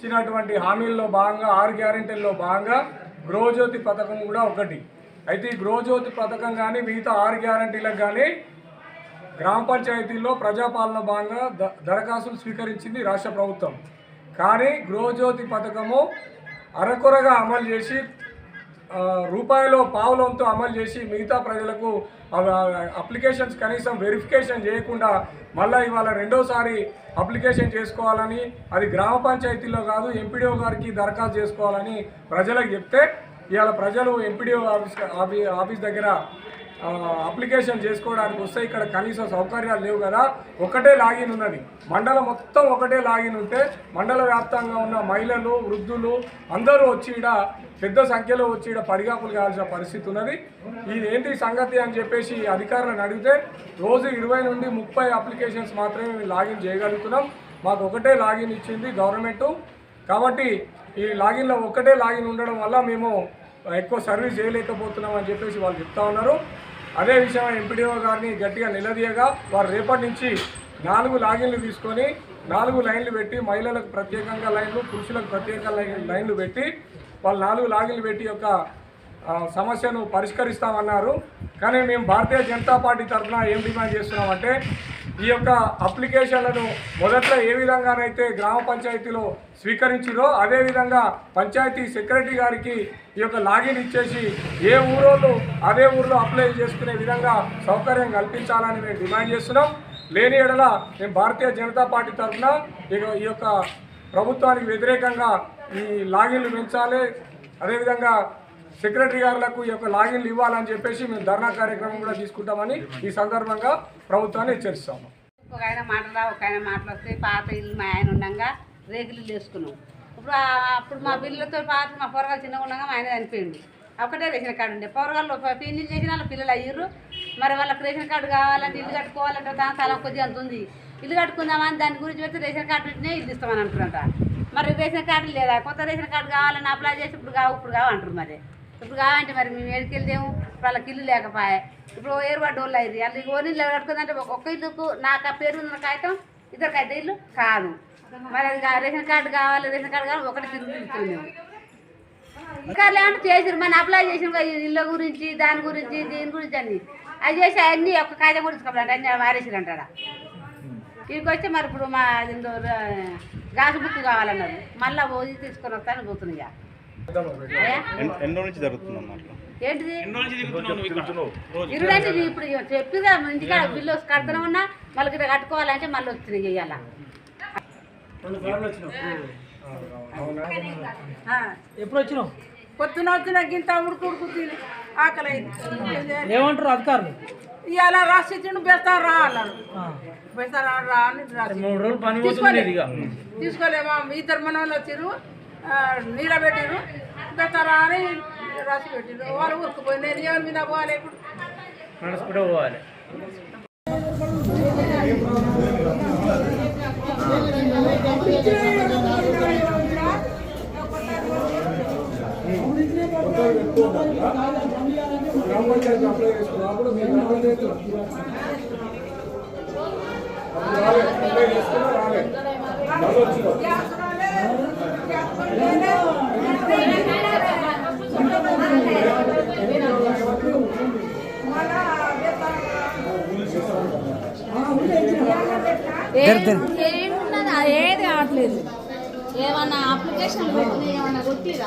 ఇచ్చినటువంటి హామీల్లో భాగంగా ఆరు గ్యారెంటీల్లో భాగంగా గృహజ్యోతి పథకం కూడా ఒకటి. అయితే ఈ గృహజ్యోతి పథకం కానీ మిగతా ఆరు గ్యారెంటీలకు కానీ గ్రామ పంచాయతీల్లో ప్రజాపాలన భాగంగా దరఖాస్తులు స్వీకరించింది రాష్ట్ర ప్రభుత్వం. కానీ గృహజ్యోతి పథకము అరకొరగా అమలు చేసి రూపాయలు పావులంతో అమలు చేసి మిగతా ప్రజలకు అప్లికేషన్స్ కనీసం వెరిఫికేషన్ చేయకుండా మళ్ళీ ఇవాళ రెండోసారి అప్లికేషన్ చేసుకోవాలని అది గ్రామ పంచాయతీలో కాదు ఎంపీడీఓ గారికి దరఖాస్తు చేసుకోవాలని ప్రజలకు చెప్తే ఇవాళ ప్రజలు ఎంపీడీఓ ఆఫీస్ ఆఫీ ఆఫీస్ దగ్గర అప్లికేషన్ చేసుకోవడానికి వస్తే ఇక్కడ కనీస సౌకర్యాలు లేవు కదా. ఒకటే లాగిన్ ఉన్నది. మండలం మొత్తం ఒకటే లాగిన్ ఉంటే మండల వ్యాప్తంగా ఉన్న మహిళలు వృద్ధులు అందరూ వచ్చి ఈడ పెద్ద సంఖ్యలో వచ్చి ఈడ పడిగాపులు కావాల్సిన పరిస్థితి ఉన్నది. ఇది ఏంటి సంగతి అని చెప్పేసి అధికారులను అడిగితే రోజు ఇరవై నుండి ముప్పై అప్లికేషన్స్ మాత్రమే మేము లాగిన్ చేయగలుగుతున్నాం. మాకు ఒకటే లాగిన్ ఇచ్చింది గవర్నమెంట్. కాబట్టి ఈ లాగిన్లో ఒకటే లాగిన్ ఉండడం వల్ల మేము ఎక్కువ సర్వీస్ చేయలేకపోతున్నాం అని చెప్పేసి వాళ్ళు చెప్తా ఉన్నారు. అదే విషయమై ఎంపీడీఓ గారిని గట్టిగా నిలదీయగా వారు రేపటి నుంచి నాలుగు లాగిన్లు తీసుకొని నాలుగు లైన్లు పెట్టి మహిళలకు ప్రత్యేకంగా లైన్లు పురుషులకు ప్రత్యేక లైన్లు పెట్టి వాళ్ళు నాలుగు లాగిన్లు పెట్టి యొక్క సమస్యను పరిష్కరిస్తామన్నారు. కానీ మేము భారతీయ జనతా పార్టీ తరఫున ఏం డిమాండ్ చేస్తున్నామంటే ఈ యొక్క అప్లికేషన్లను మొదట్లో ఏ విధంగానైతే గ్రామ పంచాయతీలో స్వీకరించిరో అదేవిధంగా పంచాయతీ సెక్రటరీ గారికి ఈ యొక్క లాగిన్ ఇచ్చేసి ఏ ఊరోళ్ళు అదే ఊర్లో అప్లై చేసుకునే విధంగా సౌకర్యం కల్పించాలని మేము డిమాండ్ చేస్తున్నాం. లేని ఎడల మేము భారతీయ జనతా పార్టీ తరఫున ఈ యొక్క ప్రభుత్వానికి వ్యతిరేకంగా ఈ లాగిన్లు పెంచాలి. అదేవిధంగా సెక్రటరీ గారులకు ఈ యొక్క లాగిన్లు ఇవ్వాలని చెప్పేసి మేము ధర్నా కార్యక్రమం కూడా తీసుకుంటామని ఈ సందర్భంగా ప్రభుత్వాన్ని హెచ్చరిస్తాము. ఒక ఆయన మాటలా ఒక ఆయన మాటలు పాత ఇల్లు మా ఆయన ఉండగా రేకులు చేసుకున్నాం. వేసుకున్నాం ఇప్పుడు అప్పుడు మా పిల్లలతో పాత మా పొరగాలు చిన్నగా ఉండగా మా ఆయన చనిపోయింది ఒకటే రేషన్ కార్డు ఉండే. పొరగాళ్ళు పెళ్ళి చేసిన వాళ్ళ పిల్లలు అయ్యారు మరి వాళ్ళకి రేషన్ కార్డు కావాలంటే ఇల్లు కట్టుకోవాలంటే దాని తల కొద్దిగా అంత ఉంది. ఇల్లు కట్టుకుందామని దాని గురించి పెడితే రేషన్ కార్డు పెట్టినే ఇల్లు ఇస్తామని అంటారంట మరి రేషన్ కార్డు లేదా? కొత్త రేషన్ కార్డు కావాలని అప్లై చేసి ఇప్పుడు కావు ఇప్పుడు కావు అంటారు మరి. ఇప్పుడు కావాలంటే మరి మేము ఏడికి వెళ్తేము వాళ్ళకి ఇల్లు లేకపోయే. ఇప్పుడు ఏర్పాటు వాళ్ళు అయింది వాళ్ళు ఓని ఇల్లు కట్టుకుందంటే ఒక్క ఇల్లుకు నాకు ఆ పేరు ఉన్న కాగితం ఇద్దరికి అయితే ఇల్లు కాదు. మరి అది రేషన్ కార్డు కావాలి రేషన్ కార్డు కావాలి ఒకటి తిరిగి మేము ఇంకా లేదంటే చేసారు మన అప్లై చేసిన ఇళ్ళ గురించి దాని గురించి దీని గురించి అన్ని. అది చేసి అన్నీ ఒక్క కాగితం కూడా తీసుకోవాలి అన్నీ వారేసారు ఇక్కడికి వచ్చి మరి ఇప్పుడు మా గాసు గ్యాస్ బుక్ కావాలన్నారు. మళ్ళీ పోయి తీసుకొని వస్తాను పోతున్నాయి ఎన్ని నుంచి జరుగుతుందమ్మా అట్లా ఏంటిది? ఇరుడంటే ఇప్పుడు చెప్పిగా ఇంటికాడ బిల్లు కడుతూనే ఉన్నా మళ్ళీ కట్టుకోవాలంటే మళ్ళీ వచ్చినాయి ఇవాళ ఎప్పుడు వచ్చినావు? పొద్దున వచ్చిన గింత ఉడుకు ఉడుకు తిని ఆకలి ఏమంటారు అధికారులు? ఇవాళ రాసి తిండు బెస్తారు రా అన్నాడు. బెస్తారు రా అని రాసి తీసుకోలేమా? ఇద్దరు మనోళ్ళు వచ్చిర్రు. పెట్టిర్రు. బెస్తారా అని రాసి పెట్టిర్రు. వాళ్ళు ఊరుకుపోయి నేను ఎవరి మీద పోవాలి ఇప్పుడు? నడుచుకుంటూ పోవాలి. గ్రామ పంచాయతీ అప్లై చేసుకున్నప్పుడు మీ గ్రామ పంచాయతీలో అప్పుడు రాలే అప్లై చేసుకున్నా రాలే ఏది కావట్లేదు. ఏమన్నా అప్లికేషన్ పెట్టినా ఏమన్నా కొట్టిరా